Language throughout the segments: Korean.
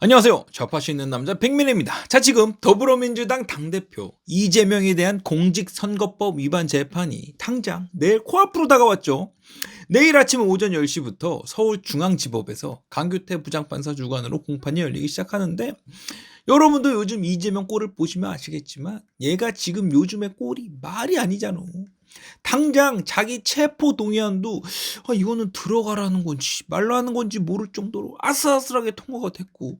안녕하세요. 좌파시 있는 남자 백민입니다. 자, 지금 더불어민주당 당대표 이재명에 대한 공직선거법 위반 재판이 당장 내일 코앞으로 다가왔죠. 내일 아침 오전 10시부터 서울중앙지법에서 강규태 부장판사 주관으로 공판이 열리기 시작하는데 여러분도 요즘 이재명 꼴을 보시면 아시겠지만 얘가 지금 요즘의 꼴이 말이 아니잖아. 당장 자기 체포 동의안도 아, 이거는 들어가라는 건지 말라는 건지 모를 정도로 아슬아슬하게 통과가 됐고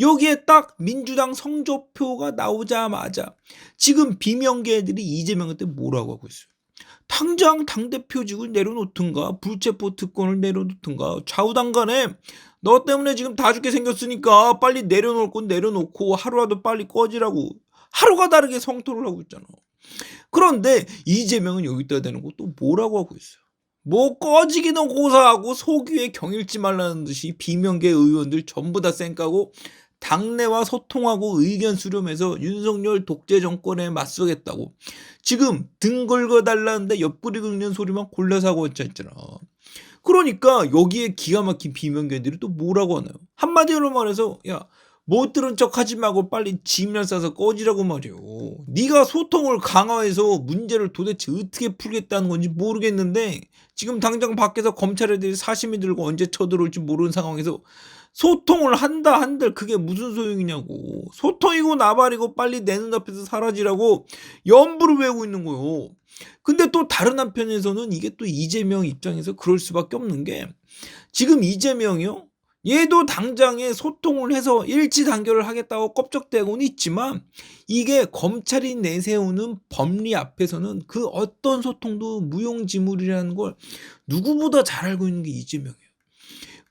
여기에 딱 민주당 성적표가 나오자마자 지금 비명계들이 이재명한테 뭐라고 하고 있어요. 당장 당대표직을 내려놓든가 불체포 특권을 내려놓든가 좌우당 간에 너 때문에 지금 다 죽게 생겼으니까 빨리 내려놓을 건 내려놓고 하루라도 빨리 꺼지라고 하루가 다르게 성토를 하고 있잖아. 그런데 이재명은 여기다 거또 뭐라고 하고 있어요. 뭐 꺼지기는 고사하고 속위에 경일지 말라는 듯이 비명계 의원들 전부 다 쌩까고 당내와 소통하고 의견 수렴해서 윤석열 독재 정권에 맞서겠다고 지금 등 긁어달라는데 옆구리 긁는 소리만 골라서 하고 있잖아. 그러니까 여기에 기가 막힌 비명계들이 또 뭐라고 하나요? 한마디로 말해서 야 못 들은 척 하지 말고 빨리 짐이나 싸서 꺼지라고 말이요. 네가 소통을 강화해서 문제를 도대체 어떻게 풀겠다는 건지 모르겠는데 지금 당장 밖에서 검찰 애들이 사심이 들고 언제 쳐들어올지 모르는 상황에서 소통을 한다 한들 그게 무슨 소용이냐고. 소통이고 나발이고 빨리 내 눈앞에서 사라지라고 연부를 외우고 있는 거요. 근데 또 다른 한편에서는 이게 또 이재명 입장에서 그럴 수밖에 없는 게 지금 이재명이요. 얘도 당장에 소통을 해서 일치 단결을 하겠다고 껍적대고는 있지만 이게 검찰이 내세우는 법리 앞에서는 그 어떤 소통도 무용지물이라는 걸 누구보다 잘 알고 있는 게 이재명이에요.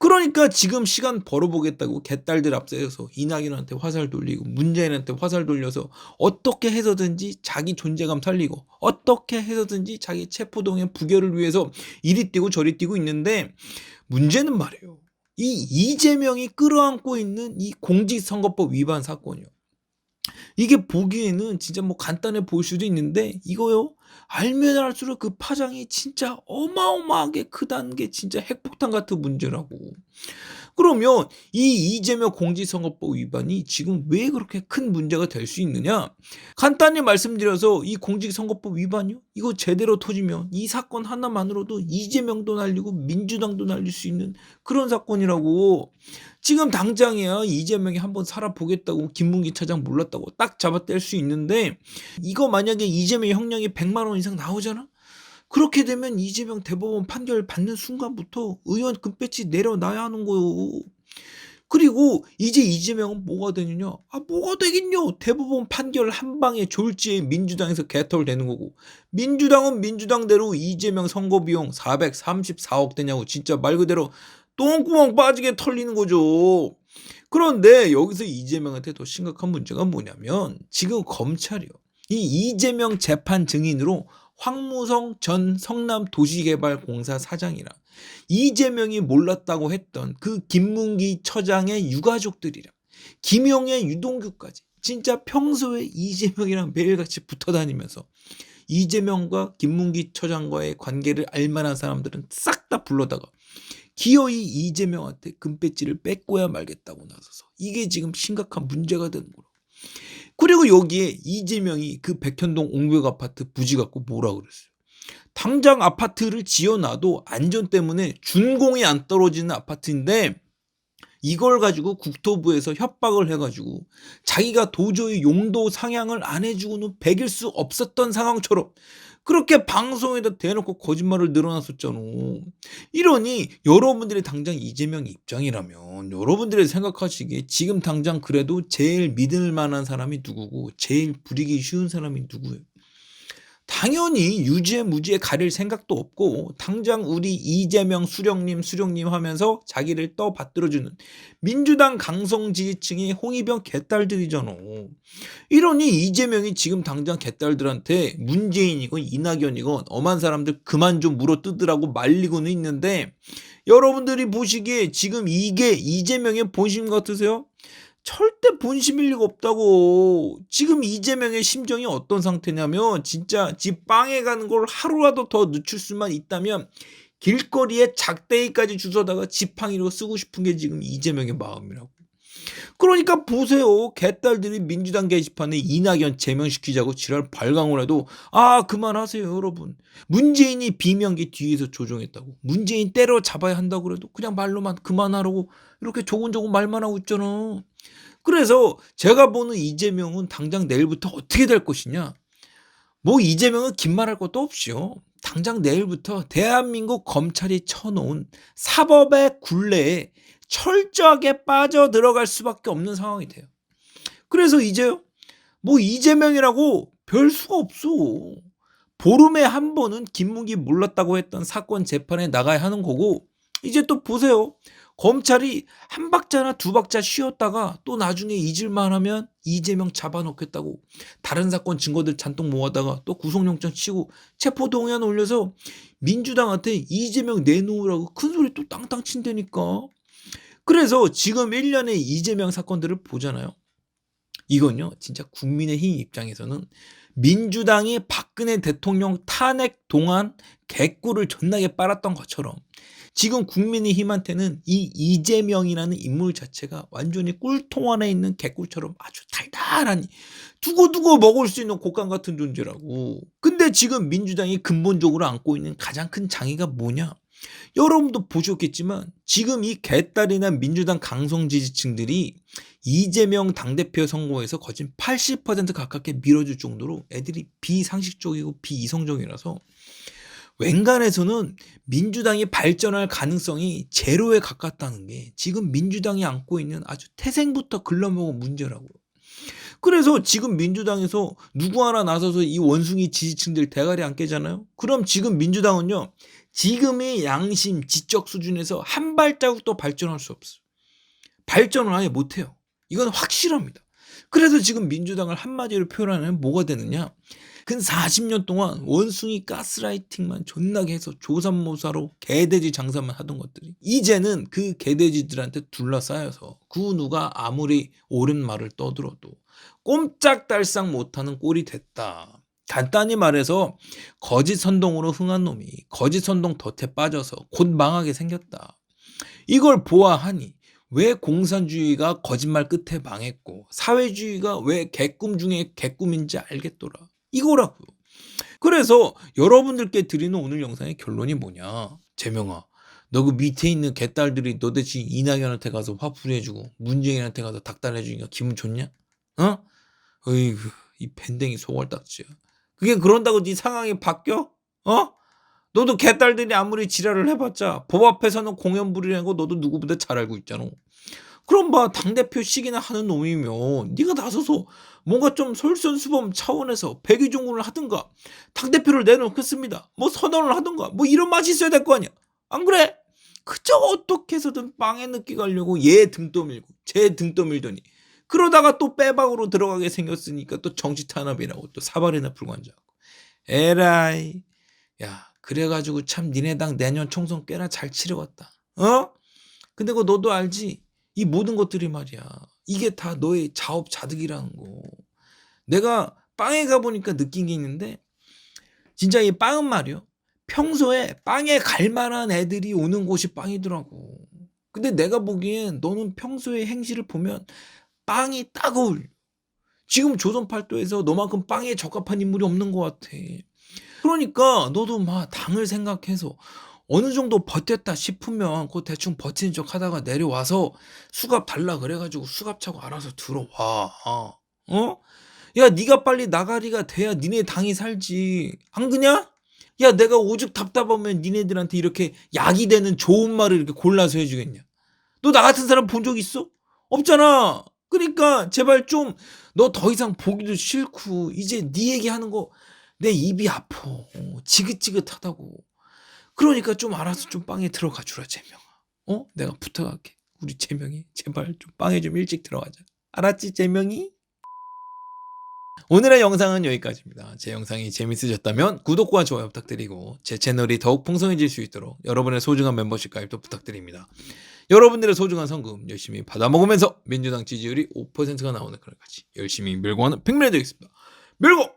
그러니까 지금 시간 벌어보겠다고 개딸들 앞세워서 이낙연한테 화살 돌리고 문재인한테 화살 돌려서 어떻게 해서든지 자기 존재감 살리고 어떻게 해서든지 자기 체포동의 부결을 위해서 이리 뛰고 저리 뛰고 있는데 문제는 말이에요. 이 이재명이 끌어안고 있는 이 공직선거법 위반 사건이요. 이게 보기에는 진짜 뭐 간단해 보일 수도 있는데 이거요. 알면 알수록 그 파장이 진짜 어마어마하게 크다는 게 진짜 핵폭탄 같은 문제라고. 그러면 이 이재명 공직선거법 위반이 지금 왜 그렇게 큰 문제가 될 수 있느냐? 간단히 말씀드려서 이 공직선거법 위반이요? 이거 제대로 터지면 이 사건 하나만으로도 이재명도 날리고 민주당도 날릴 수 있는 그런 사건이라고. 지금 당장이야 이재명이 한번 살아보겠다고 김문기 차장 몰랐다고 딱 잡아뗄 수 있는데 이거 만약에 이재명 형량이 100만 원 이상 나오잖아? 그렇게 되면 이재명 대법원 판결 받는 순간부터 의원 금배지 내려놔야 하는 거요. 그리고 이제 이재명은 뭐가 되느냐? 아, 뭐가 되긴요. 대법원 판결 한 방에 졸지에 민주당에서 개털 되는 거고. 민주당은 민주당대로 이재명 선거 비용 434억 되냐고 진짜 말 그대로 똥구멍 빠지게 털리는 거죠. 그런데 여기서 이재명한테 더 심각한 문제가 뭐냐면 지금 검찰이요. 이 이재명 재판 증인으로 황무성 전 성남도시개발공사 사장이랑 이재명이 몰랐다고 했던 그 김문기 처장의 유가족들이랑 김용의 유동규까지 진짜 평소에 이재명이랑 매일같이 붙어 다니면서 이재명과 김문기 처장과의 관계를 알만한 사람들은 싹 다 불러다가 기어이 이재명한테 금배지를 뺏고야 말겠다고 나서서 이게 지금 심각한 문제가 되는 거로. 그리고 여기에 이재명이 그 백현동 옹벽 아파트 부지 갖고 뭐라 그랬어요. 당장 아파트를 지어놔도 안전 때문에 준공이 안 떨어지는 아파트인데 이걸 가지고 국토부에서 협박을 해가지고 자기가 도저히 용도 상향을 안 해주고는 배길 수 없었던 상황처럼 그렇게 방송에다 대놓고 거짓말을 늘어놨었잖아. 이러니 여러분들이 당장 이재명 입장이라면 여러분들이 생각하시기에 지금 당장 그래도 제일 믿을 만한 사람이 누구고 제일 부리기 쉬운 사람이 누구예요? 당연히 유지에 무지에 가릴 생각도 없고 당장 우리 이재명 수령님 수령님 하면서 자기를 떠 받들어주는 민주당 강성 지지층이 홍위병 개딸들이잖아. 이러니 이재명이 지금 당장 개딸들한테 문재인이건 이낙연이건 엄한 사람들 그만 좀 물어뜯으라고 말리고는 있는데 여러분들이 보시기에 지금 이게 이재명의 본심 같으세요? 절대 본심일 리가 없다고. 지금 이재명의 심정이 어떤 상태냐면 진짜 집 빵에 가는 걸 하루라도 더 늦출 수만 있다면 길거리에 작대기까지 주워다가 지팡이로 쓰고 싶은 게 지금 이재명의 마음이라고. 그러니까 보세요. 개딸들이 민주당 게시판에 이낙연 제명시키자고 지랄 발광을 해도 아 그만하세요 여러분. 문재인이 비명기 뒤에서 조종했다고. 문재인 때려 잡아야 한다고 그래도 그냥 말로만 그만하라고 이렇게 조곤조곤 말만 하고 있잖아. 그래서 제가 보는 이재명은 당장 내일부터 어떻게 될 것이냐. 뭐 이재명은 긴 말 할 것도 없이요. 당장 내일부터 대한민국 검찰이 쳐놓은 사법의 굴레에 철저하게 빠져 들어갈 수밖에 없는 상황이 돼요. 그래서 이제요, 뭐 이재명이라고 별 수가 없어. 보름에 한 번은 김문기 몰랐다고 했던 사건 재판에 나가야 하는 거고, 이제 또 보세요. 검찰이 한 박자나 두 박자 쉬었다가 또 나중에 잊을만 하면 이재명 잡아놓겠다고 다른 사건 증거들 잔뜩 모아다가 또 구속영장 치고 체포동의안 올려서 민주당한테 이재명 내놓으라고 큰 소리 또 땅땅 친다니까. 그래서 지금 1년의 이재명 사건들을 보잖아요. 이건요, 진짜 국민의힘 입장에서는 민주당이 박근혜 대통령 탄핵 동안 개꿀을 존나게 빨았던 것처럼 지금 국민의힘한테는 이 이재명이라는 인물 자체가 완전히 꿀통 안에 있는 개꿀처럼 아주 달달하니 두고두고 먹을 수 있는 곡간 같은 존재라고. 근데 지금 민주당이 근본적으로 안고 있는 가장 큰 장애가 뭐냐? 여러분도 보셨겠지만 지금 이 개딸이나 민주당 강성 지지층들이 이재명 당대표 선거에서 거진 80% 가깝게 밀어줄 정도로 애들이 비상식적이고 비이성적이라서 웬간에서는 민주당이 발전할 가능성이 제로에 가깝다는 게 지금 민주당이 안고 있는 아주 태생부터 글러먹은 문제라고요. 그래서 지금 민주당에서 누구 하나 나서서 이 원숭이 지지층들 대가리 안 깨잖아요. 그럼 지금 민주당은요. 지금의 양심 지적 수준에서 한 발자국도 발전할 수 없어요. 발전을 아예 못해요. 이건 확실합니다. 그래서 지금 민주당을 한마디로 표현하면 뭐가 되느냐? 근 40년 동안 원숭이 가스라이팅만 존나게 해서 조삼모사로 개돼지 장사만 하던 것들이 이제는 그 개돼지들한테 둘러싸여서 그 누가 아무리 옳은 말을 떠들어도 꼼짝달싹 못하는 꼴이 됐다. 간단히 말해서 거짓 선동으로 흥한 놈이 거짓 선동 덫에 빠져서 곧 망하게 생겼다. 이걸 보아하니 왜 공산주의가 거짓말 끝에 망했고 사회주의가 왜 개꿈 중에 개꿈인지 알겠더라. 이거라고요. 그래서 여러분들께 드리는 오늘 영상의 결론이 뭐냐. 재명아, 너 그 밑에 있는 개딸들이 너 대신 이낙연한테 가서 화풀이해주고 문재인한테 가서 닭달해주니까 기분 좋냐? 어? 어이구, 이 밴댕이 소갈딱지야. 그게 그런다고 네 상황이 바뀌어? 어? 너도 개딸들이 아무리 지랄을 해봤자 법 앞에서는 공연 부리라는 거 너도 누구보다 잘 알고 있잖아. 그럼 봐 당대표식이나 하는 놈이면 네가 나서서 뭔가 좀 솔선수범 차원에서 백의종군을 하든가 당대표를 내놓겠습니다. 뭐 선언을 하든가 뭐 이런 맛이 있어야 될 거 아니야. 안 그래? 그저 어떻게 해서든 빵에 늦게 가려고 얘 등 떠밀고 쟤 등 떠밀더니 그러다가 또 빼박으로 들어가게 생겼으니까 또 정치 탄압이라고 또 사발이나 풀고 앉아고. 에라이. 야 그래가지고 참 니네 당 내년 총선 꽤나 잘 치러갔다. 어? 근데 그거 너도 알지? 이 모든 것들이 말이야. 이게 다 너의 자업자득이라는 거. 내가 빵에 가보니까 느낀 게 있는데 진짜 이 빵은 말이요. 평소에 빵에 갈 만한 애들이 오는 곳이 빵이더라고. 근데 내가 보기엔 너는 평소의 행실을 보면 빵이 딱 어울려. 지금 조선 팔도에서 너만큼 빵에 적합한 인물이 없는 것 같아. 그러니까 너도 막 당을 생각해서 어느 정도 버텼다 싶으면 그 대충 버티는 척 하다가 내려와서 수갑 달라 그래가지고 수갑 차고 알아서 들어와. 어? 야 네가 빨리 나가리가 돼야 니네 당이 살지. 안 그냐? 야 내가 오죽 답답하면 니네들한테 이렇게 약이 되는 좋은 말을 이렇게 골라서 해주겠냐? 너 나 같은 사람 본 적 있어? 없잖아. 그러니까 제발 좀 너 더 이상 보기도 싫고 이제 네 얘기하는 거 내 입이 아파. 어, 지긋지긋하다고. 그러니까 좀 알아서 좀 빵에 들어가 주라 재명아. 어? 내가 부탁할게. 우리 재명이 제발 좀 빵에 좀 일찍 들어가자. 알았지 재명이? 오늘의 영상은 여기까지입니다. 제 영상이 재밌으셨다면 구독과 좋아요 부탁드리고 제 채널이 더욱 풍성해질 수 있도록 여러분의 소중한 멤버십 가입도 부탁드립니다. 여러분들의 소중한 성금 열심히 받아먹으면서 민주당 지지율이 5%가 나오는 그날까지 열심히 밀고 하는 빅맨이 되겠습니다. 밀고